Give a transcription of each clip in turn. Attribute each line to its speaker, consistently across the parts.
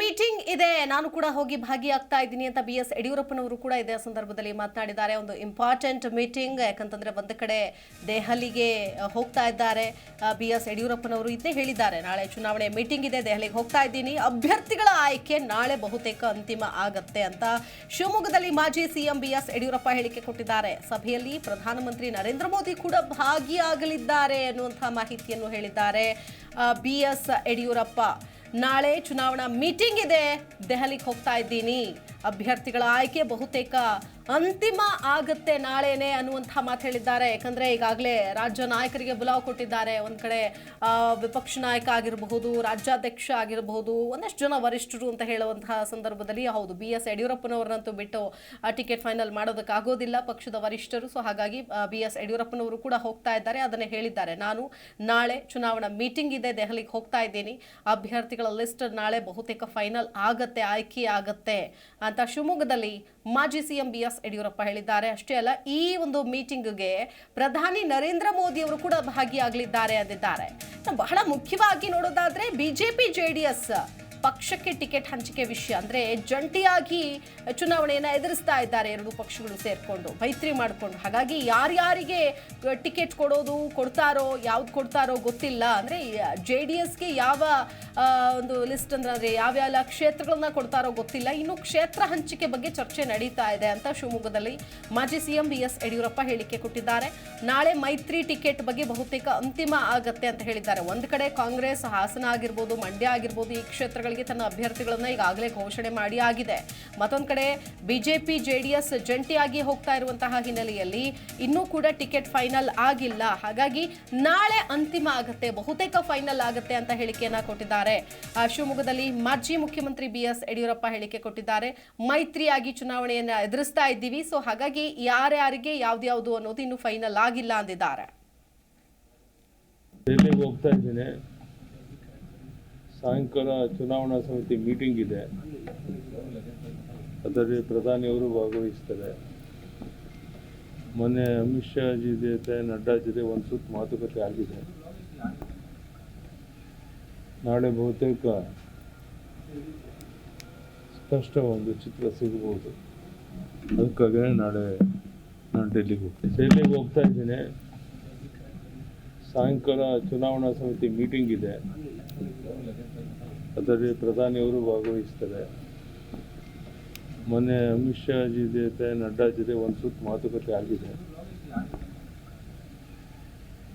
Speaker 1: Meeting ಇದೆ. ನಾನು ಕೂಡ ಹೋಗಿ ಭಾಗಿಯಾಗ್ತಾ ಇದ್ದೀನಿ ಅಂತ ಬಿ ಎಸ್ ಯಡಿಯೂರಪ್ಪನವರು ಕೂಡ ಇದೇ ಸಂದರ್ಭದಲ್ಲಿ ಮಾತನಾಡಿದ್ದಾರೆ. ಒಂದು ಇಂಪಾರ್ಟೆಂಟ್ ಮೀಟಿಂಗ್ ಯಾಕಂತಂದ್ರೆ ಒಂದು ಕಡೆ ದೆಹಲಿಗೆ ಹೋಗ್ತಾ ಇದ್ದಾರೆ. ಬಿ ಎಸ್ ಯಡಿಯೂರಪ್ಪನವರು ಇದೇ ಹೇಳಿದ್ದಾರೆ. ನಾಳೆ ಚುನಾವಣೆ ಮೀಟಿಂಗ್ ಇದೆ. ದೆಹಲಿಗೆ ಹೋಗ್ತಾ ಇದ್ದೀನಿ. ಅಭ್ಯರ್ಥಿಗಳ ಆಯ್ಕೆ ನಾಳೆ ಬಹುತೇಕ ಅಂತಿಮ ಆಗತ್ತೆ ಅಂತ ಶಿವಮೊಗ್ಗದಲ್ಲಿ ಮಾಜಿ ಸಿಎಂ ಬಿ ಎಸ್ ಯಡಿಯೂರಪ್ಪ ಹೇಳಿಕೆ ಕೊಟ್ಟಿದ್ದಾರೆ. ಸಭೆಯಲ್ಲಿ ಪ್ರಧಾನಮಂತ್ರಿ ನರೇಂದ್ರ ಮೋದಿ ಕೂಡ ಭಾಗಿಯಾಗಲಿದ್ದಾರೆ ಅನ್ನುವಂತಹ ಮಾಹಿತಿಯನ್ನು ಹೇಳಿದ್ದಾರೆ. B S Yediyurappa. ನಾಳೆ ಚುನಾವಣಾ ಮೀಟಿಂಗ್ ಇದೆ. ದೆಹಲಿಗೆ ಹೋಗ್ತಾ ಇದ್ದೀನಿ. ಅಭ್ಯರ್ಥಿಗಳ ಆಯ್ಕೆ ಬಹುತೇಕ ಅಂತಿಮ ಆಗುತ್ತೆ ನಾಳೆನೆ ಅನ್ನುವಂಥ ಮಾತು ಹೇಳಿದ್ದಾರೆ. ಯಾಕಂದ್ರೆ ಈಗಾಗಲೇ ರಾಜ್ಯ ನಾಯಕರಿಗೆ ಬುಲಾವ್ ಕೊಟ್ಟಿದ್ದಾರೆ. ಒಂದ್ ಕಡೆ ವಿಪಕ್ಷ ನಾಯಕ ಆಗಿರಬಹುದು, ರಾಜ್ಯಾಧ್ಯಕ್ಷ ಆಗಿರಬಹುದು, ಒಂದಷ್ಟು ಜನ ವರಿಷ್ಠರು ಅಂತ ಹೇಳುವಂತಹ ಸಂದರ್ಭದಲ್ಲಿ ಹೌದು, ಬಿ ಎಸ್ ಯಡಿಯೂರಪ್ಪನವರನ್ನಂತೂ ಬಿಟ್ಟು ಟಿಕೆಟ್ ಫೈನಲ್ ಮಾಡೋದಕ್ಕೆ ಆಗೋದಿಲ್ಲ ಪಕ್ಷದ ವರಿಷ್ಠರು. ಸೊ ಹಾಗಾಗಿ ಬಿ ಎಸ್ ಯಡಿಯೂರಪ್ಪನವರು ಕೂಡ ಹೋಗ್ತಾ ಇದ್ದಾರೆ. ಅದನ್ನೇ ಹೇಳಿದ್ದಾರೆ. ನಾನು ನಾಳೆ ಚುನಾವಣಾ ಮೀಟಿಂಗ್ ಇದೆ. ದೆಹಲಿಗೆ ಹೋಗ್ತಾ ಇದ್ದೀನಿ. ಅಭ್ಯರ್ಥಿಗಳ ಲಿಸ್ಟ್ ನಾಳೆ ಬಹುತೇಕ ಫೈನಲ್ ಆಗತ್ತೆ, ಆಯ್ಕೆ ಆಗತ್ತೆ ಅಂತ ಶಿವಮೊಗ್ಗದಲ್ಲಿ ಮಾಜಿ ಸಿಎಂ ಬಿ ಎಸ್ ಯಡಿಯೂರಪ್ಪ ಹೇಳಿದ್ದಾರೆ. ಅಷ್ಟೇ ಅಲ್ಲ, ಈ ಒಂದು ಮೀಟಿಂಗ್ಗೆ ಪ್ರಧಾನಿ ನರೇಂದ್ರ ಮೋದಿ ಅವರು ಕೂಡ ಭಾಗಿಯಾಗಲಿದ್ದಾರೆ ಅಂದಿದ್ದಾರೆ. ಬಹಳ ಮುಖ್ಯವಾಗಿ ನೋಡೋದಾದ್ರೆ ಬಿಜೆಪಿ, ಜೆಡಿಎಸ್ ಪಕ್ಷಕ್ಕೆ ಟಿಕೆಟ್ ಹಂಚಿಕೆ ವಿಷಯ. ಅಂದ್ರೆ ಜಂಟಿಯಾಗಿ ಚುನಾವಣೆಯನ್ನ ಎದುರಿಸ್ತಾ ಇದ್ದಾರೆ ಎರಡು ಪಕ್ಷಗಳು ಸೇರ್ಕೊಂಡು, ಮೈತ್ರಿ ಮಾಡಿಕೊಂಡು. ಹಾಗಾಗಿ ಯಾರ್ಯಾರಿಗೆ ಟಿಕೆಟ್ ಕೊಡೋದು ಕೊಡ್ತಾರೋ, ಯಾವ್ದು ಕೊಡ್ತಾರೋ ಗೊತ್ತಿಲ್ಲ. ಅಂದ್ರೆ ಜೆ ಡಿ ಎಸ್ಗೆ ಯಾವ ಒಂದು ಲಿಸ್ಟ್ ಅಂದ್ರೆ ಅಂದರೆ ಯಾವ್ಯಾವ ಕ್ಷೇತ್ರಗಳನ್ನ ಕೊಡ್ತಾರೋ ಗೊತ್ತಿಲ್ಲ. ಇನ್ನು ಕ್ಷೇತ್ರ ಹಂಚಿಕೆ ಬಗ್ಗೆ ಚರ್ಚೆ ನಡೀತಾ ಇದೆ ಅಂತ ಶಿವಮೊಗ್ಗದಲ್ಲಿ ಮಾಜಿ ಸಿಎಂ ಬಿ ಎಸ್ ಯಡಿಯೂರಪ್ಪ ಹೇಳಿಕೆ ಕೊಟ್ಟಿದ್ದಾರೆ. ನಾಳೆ ಮೈತ್ರಿ ಟಿಕೆಟ್ ಬಗ್ಗೆ ಬಹುತೇಕ ಅಂತಿಮ ಆಗತ್ತೆ ಅಂತ ಹೇಳಿದ್ದಾರೆ. ಒಂದು ಕಡೆ ಕಾಂಗ್ರೆಸ್ ಹಾಸನ ಆಗಿರ್ಬೋದು, ಮಂಡ್ಯ ಆಗಿರ್ಬೋದು, ಈ ಕ್ಷೇತ್ರಗಳಿಗೆ ತನ್ನ ಅಭ್ಯರ್ಥಿಗಳನ್ನ ಈಗಾಗಲೇ ಘೋಷಣೆ ಮಾಡಿ ಆಗಿದೆ. ಮತ್ತೊಂದ್ ಕಡೆ, ಬಿಜೆಪಿ, ಜೆಡಿಎಸ್ ಜಂಟಿಯಾಗಿ ಹೋಗ್ತಾ ಇರುವಂತಹ ಹಿನ್ನೆಲೆಯಲ್ಲಿ ಇನ್ನೂ ಕೂಡ ಟಿಕೆಟ್ ಫೈನಲ್ ಆಗಿಲ್ಲ. ಹಾಗಾಗಿ ನಾಳೆ ಅಂತಿಮ ಆಗುತ್ತೆ, ಬಹುತೇಕ ಫೈನಲ್ ಆಗುತ್ತೆ ಅಂತ ಹೇಳಿಕೆಯನ್ನ ಕೊಟ್ಟಿದ್ದಾರೆ. ಶಿವಮೊಗ್ಗದಲ್ಲಿ ಮಾಜಿ ಮುಖ್ಯಮಂತ್ರಿ ಬಿ ಎಸ್ ಯಡಿಯೂರಪ್ಪ ಹೇಳಿಕೆ ಕೊಟ್ಟಿದ್ದಾರೆ. ಮೈತ್ರಿಯಾಗಿ ಚುನಾವಣೆಯನ್ನ ಎದುರಿಸ್ತಾ ಇದ್ದೀವಿ. ಸೊ, ಹಾಗಾಗಿ ಯಾರ್ಯಾರಿಗೆ ಯಾವ್ದ್ಯಾವ್ದು ಅನ್ನೋದು ಇನ್ನು ಫೈನಲ್ ಆಗಿಲ್ಲ ಅಂದಿದ್ದಾರೆ.
Speaker 2: ಹೋಗ್ತಾ ಸಾಯಂಕಾಲ ಚುನಾವಣಾ ಸಮಿತಿ ಮೀಟಿಂಗ್ ಇದೆ. ಅದರಲ್ಲಿ ಪ್ರಧಾನಿಯವರು ಭಾಗವಹಿಸ್ತಾರೆ. ಮೊನ್ನೆ ಅಮಿತ್ ಶಾ ಜಿ ಜೊತೆ, ನಡ್ಡಾ ಜೊತೆ ಒಂದು ಸುತ್ತ ಮಾತುಕತೆ ಆಗಿದೆ. ನಾಳೆ ಬಹುತೇಕ ಸ್ಪಷ್ಟ ಒಂದು ಚಿತ್ರ ಸಿಗಬಹುದು. ಅದಕ್ಕಾಗಿ ನಾಳೆ ನಾನು ಡೆಲ್ಲಿಗೆ ಹೋಗ್ತೀನಿ. ಡೆಲ್ಲಿಗೆ ಹೋಗ್ತಾ ಇದ್ದೀನಿ. ಸಾಯಂಕಾಲ ಚುನಾವಣಾ ಸಮಿತಿ ಮೀಟಿಂಗ್ ಇದೆ. ಅದರಲ್ಲಿ ಪ್ರಧಾನಿಯವರು ಭಾಗವಹಿಸ್ತಾರೆ. ಮೊನ್ನೆ ಅಮಿತ್ ಶಾ ಜಿ ಜೊತೆ ನಡ್ಡಾ ಜೊತೆ ಒಂದು ಸುತ್ತ ಮಾತುಕತೆ ಆಗಿದೆ.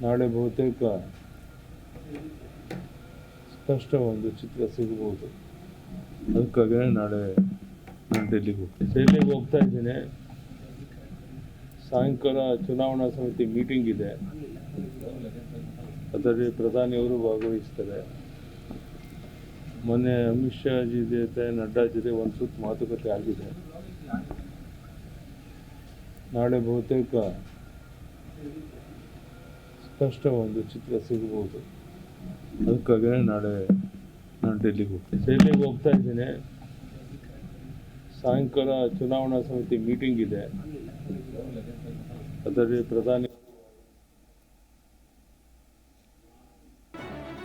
Speaker 2: ನಾಳೆ ಬಹುತೇಕ ಸ್ಪಷ್ಟ ಒಂದು ಚಿತ್ರ ಸಿಗಬಹುದು. ಅದಕ್ಕಾಗಿ ನಾಳೆ ನಾನು ಡೆಲ್ಲಿಗೆ ಹೋಗ್ತೀನಿ. ಡೆಲ್ಲಿಗೆ ಹೋಗ್ತಾ ಇದ್ದೀನಿ. ಸಾಯಂಕಾಲ ಚುನಾವಣಾ ಸಮಿತಿ ಮೀಟಿಂಗ್ ಇದೆ. ಅದರಲ್ಲಿ ಪ್ರಧಾನಿಯವರು ಭಾಗವಹಿಸ್ತಾರೆ. ಮೊನ್ನೆ ಅಮಿತ್ ಶಾ ಜಿ ಜೊತೆ ನಡ್ಡಾ ಜೊತೆ ಒಂದು ಸುತ್ತ ಮಾತುಕತೆ ಆಗಿದೆ. ನಾಳೆ ಬಹುತೇಕ ಸ್ಪಷ್ಟ ಒಂದು ಚಿತ್ರ ಸಿಗಬಹುದು. ಅದಕ್ಕಾಗಿ ನಾಳೆ ನಾನು ಡೆಲ್ಲಿಗೆ ಹೋಗ್ತೀನಿ. ಡೆಲ್ಲಿಗೆ ಹೋಗ್ತಾ ಇದ್ದೀನಿ. ಸಾಯಂಕಾಲ ಚುನಾವಣಾ ಸಮಿತಿ ಮೀಟಿಂಗ್ ಇದೆ. ಅದರಲ್ಲಿ ಪ್ರಧಾನಿ